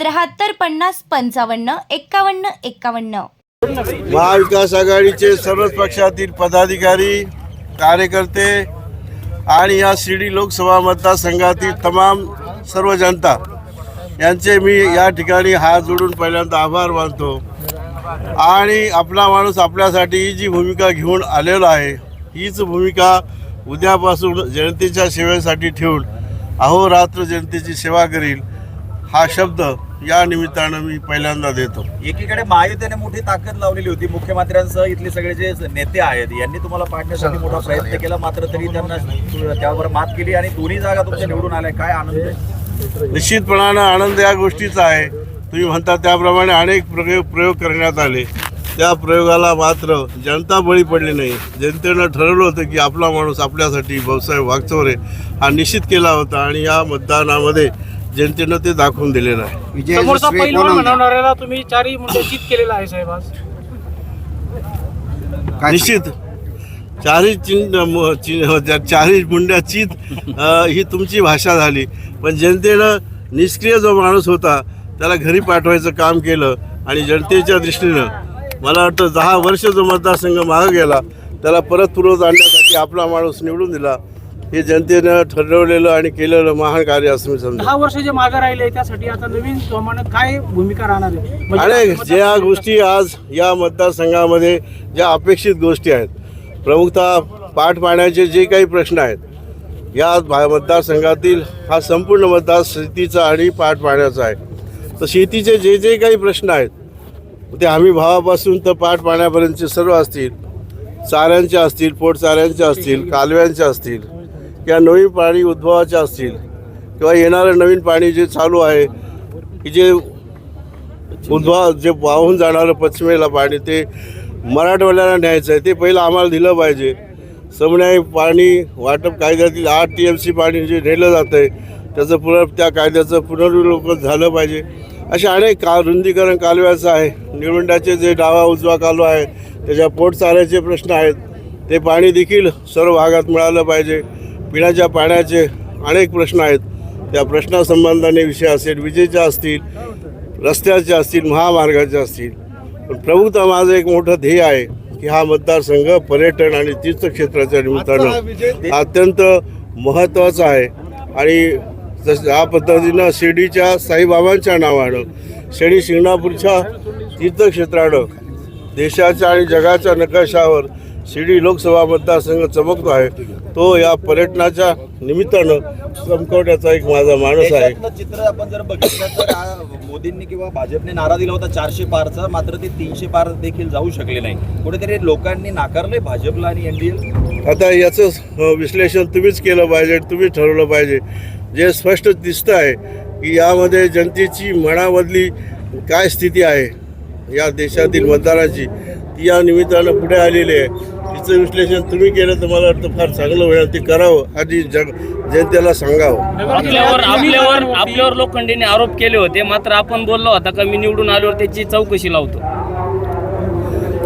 त्र्याहत्तर पन्नास पंचावन्न एक्कावन्न एक्कावन्न. महाविकास आघाडीचे सर्वच पक्षातील पदाधिकारी कार्यकर्ते आणि या शिर्डी लोकसभा मतदारसंघातील तमाम सर्व जनता यांचे मी या ठिकाणी हात जोडून पहिल्यांदा आभार मानतो. आणि आपला माणूस आपल्यासाठी ही जी भूमिका घेऊन आलेला आहे हीच भूमिका उद्यापासून जनतेच्या सेवेसाठी ठेवून अहोरात्र जनतेची सेवा करील हा शब्द या निमित्तानं मी पहिल्यांदा देतो. एकीकडे महायुतीने मोठी ताकद लावलेली होती. मुख्यमंत्र्यांसह इथले सगळे जे नेते आहेत यांनी तुम्हाला पाडण्यासाठी मोठा प्रयत्न केला. मात्र तरी त्यांना त्यावर मात केली आणि दोन्ही जागा तुमच्या निवडून आल्या. काय आनंद आहे? निश्चितपणानं आनंद या गोष्टीचा आहे. तुम्ही म्हणता त्याप्रमाणे अनेक प्रयोग प्रयोग करण्यात आले. त्या प्रयोगाला मात्र जनता बळी पडली नाही. जनतेनं ठरवलं होतं की आपला माणूस आपल्यासाठी भाऊसाहेब वागचौरे हा निश्चित केला होता आणि या मतदानामध्ये जनतेनं ते दाखवून दिलेलं आहे समोरचा पैलवान म्हणवणाऱ्याला तुम्ही चारही मुंडे चित केलेला आहे साहेब आज. निश्चित. चारही चिन म- चिन त्या चारही मुंड्याचीच अ, ही तुमची भाषा झाली. पण जनतेनं निष्क्रिय जो माणूस होता त्याला घरी पाठवायचं काम केलं आणि जनतेच्या दृष्टीनं मला वाटतं दहा वर्ष जो मतदारसंघ मागं गेला त्याला परत पूर्वत आणण्यासाठी आपला माणूस निवडून दिला. हे जनतेनं ठरवलेलं आणि केलेलं महान कार्य असं मी समजतो. दहा वर्ष जे मागे राहिले त्यासाठी आता नवीन जोमानं काय भूमिका राहणार आहे? म्हणजे अनेक ज्या गोष्टी आज या मतदारसंघामध्ये ज्या अपेक्षित गोष्टी आहेत प्रमुखतः पाठ पाण्याचे जे काही प्रश्न आहेत या भा- मतदारसंघातील हा संपूर्ण मतदार शेतीचा आणि पाठ पाण्याचा आहे. तर शेतीचे जे जे काही प्रश्न आहेत ते हमी भावापासून तर पाठ पाण्यापर्यंतचे सर्व असतील चाऱ्यांचे असतील पोटचाऱ्यांचे असतील कालव्यांचे असतील किंवा नवीन पाणी उद्भवाचे असतील किंवा येणारं नवीन पाणी जे चालू आहे की जे उद्भव जे वाहून जाणारं पश्चिमेला पाणी ते मराठवाड्याला न्यायचं आहे ते पहिलं आम्हाला दिलं पाहिजे. समन्याय पाणी वाटप कायद्यातील आठ टी एम सी पाणी जे नेलं जातं आहे त्याचं पुनर त्या कायद्याचं पुनर्विलोकन झालं पाहिजे. असे अनेक का रुंदीकरण कालव्याचं आहे निळवंडाचे जे डावा उजवा कालवा आहे त्याच्या पोटचाऱ्याचे प्रश्न आहेत ते पाणी देखील सर्व भागात मिळालं पाहिजे. पिण्याच्या पाण्याचे अनेक प्रश्न आहेत. त्या प्रश्नासंबंधाने विषय असेल विजेच्या असतील रस्त्याचे असतील महामार्गाचे असतील. पण प्रमुखतः माझं एक मोठं ध्येय आहे की हा मतदारसंघ पर्यटन आणि तीर्थक्षेत्राच्या निमित्तानं अत्यंत महत्त्वाचा आहे. आणि तस या पद्धतीनं शिर्डीच्या साईबाबांच्या नावानं शिर्डी शिंगणापूरच्या तीर्थक्षेत्रानं देशाच्या आणि जगाच्या नकाशावर शिर्डी लोकसभा मतदारसंघ चमकतो आहे. तो या पर्यटनाच्या निमित्तानं चमकवण्याचा एक माझा माणूस आहे. चित्र आपण जर बघितलं तर आ, मोदींनी किंवा भाजपने नारा दिला होता चारशे पारचा मात्र ते तीनशे पार देखील जाऊ शकले नाही. कुठेतरी लोकांनी नाकारले भाजपला आणि एनडीए आता याचं अ, विश्लेषण तुम्हीच केलं पाहिजे तुम्हीच ठरवलं पाहिजे. जे स्पष्ट दिसतं आहे की यामध्ये जनतेची मनामधली काय स्थिती आहे या देशातील मतदाराची ती या निमित्तानं पुढे आलेली आहे. तिचं विश्लेषण तुम्ही केलं तर मला वाटतं फार चांगलं होईल. ते करावं. आणि जग जनतेला सांगावं. आपल्यावर आपल्यावर आपल्यावर लोखंडीने आरोप केले होते. मात्र आपण बोललो होता का मी निवडून आल्यावर त्याची चौकशी लावतो.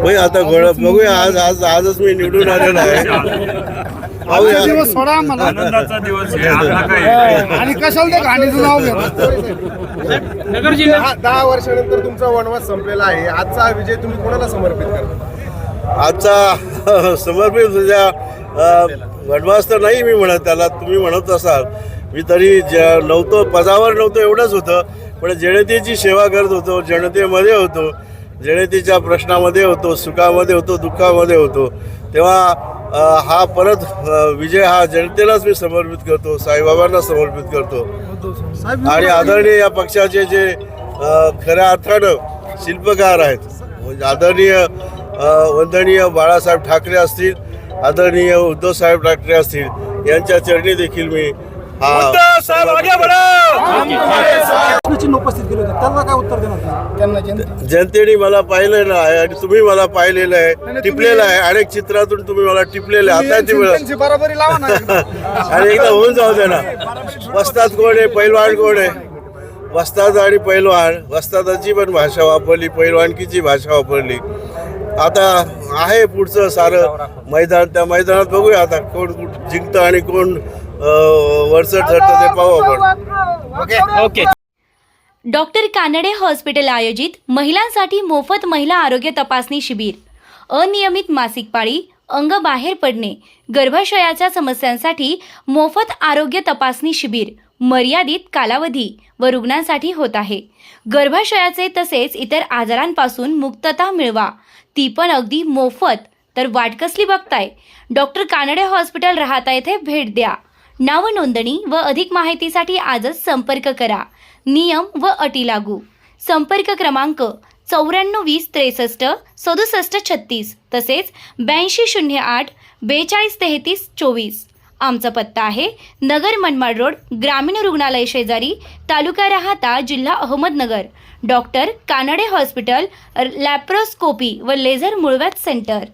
होय आता गोळा बघूया. आज आज आजच मी निवडून आलेलो आहे. पाहूया. सोडा मला आणि कशाला ते घाणीचं नाव घेतो नगर जिल्ह्यात दहा दहा वर्षानंतर तुमचा वनवास संपलेला आहे. आजचा हा विजय तुम्ही कोणाला समर्पित करता? आजचा समर्पित तुझ्या अ, नाही मी म्हणत त्याला तुम्ही म्हणत असाल. मी तरी ज नव्हतो पदावर नव्हतो एवढंच होतं पण जनतेची सेवा करत होतो जनतेमध्ये होतो जनतेच्या प्रश्नामध्ये होतो सुखामध्ये होतो दुःखामध्ये होतो. तेव्हा हा परत विजय हा जनतेलाच मी समर्पित करतो साईबाबांना समर्पित करतो. आणि आदरणीय या पक्षाचे जे खऱ्या अर्थानं शिल्पकार आहेत म्हणजे आदरणीय वंदनीय बाळासाहेब ठाकरे असतील आदरणीय उद्धवसाहेब ठाकरे असतील यांच्या चरणी देखील मी हा साहब आगे बढ़ो! चिन्ह उपस्थित केले होते. त्यांना काय उत्तर देणार त्यांना जनतेने मला पाहिलेलं आहे आणि तुम्ही मला पाहिलेलं आहे टिपलेलं आहे. अनेक चित्रातून तुम्ही मला टिपलेलं आहे. आता ती वेळ बरोबरी लावा ना. आणि एकदा होऊन जाऊ दे ना. वस्ताद कोण आहे? पैलवान कोण आहे? वस्ताद आणि पैलवान. वस्तादाची पण भाषा वापरली पैलवानकीची भाषा वापरली. आता आहे पुढचं सारं मैदान त्या मैदानात बघूया आता कोण जिंकतं आणि कोण अं, वरचढ ठरतं ते पाहू आपण. ओके डॉक्टर कानडे हॉस्पिटल आयोजित महिलांसाठी मोफत महिला आरोग्य तपासणी शिबिर. अनियमित मासिक पाळी अंग बाहेर पडणे गर्भाशयाच्या समस्यांसाठी मोफत आरोग्य तपासणी शिबिर मर्यादित कालावधी व रुग्णांसाठी होत आहे. गर्भाशयाचे तसेच इतर आजारांपासून मुक्तता मिळवा ती पण अगदी मोफत. तर वाट कसली बघताय? डॉक्टर कानडे हॉस्पिटल राहता येथे भेट द्या. नाव नोंदणी व अधिक माहितीसाठी आजच संपर्क करा. नियम व अटी लागू. संपर्क क्रमांक चौऱ्याण्णव वीस त्रेसष्ट सदुसष्ट छत्तीस तसेच ब्याऐंशी शून्य आठ बेचाळीस तेहतीस चोवीस. आमचा पत्ता आहे नगर मनमाड रोड ग्रामीण रुग्णालय शेजारी तालुका राहता जिल्हा Ahmednagar doctor Kanade hospital laparoscopy व लेझर मुळव्यात सेंटर.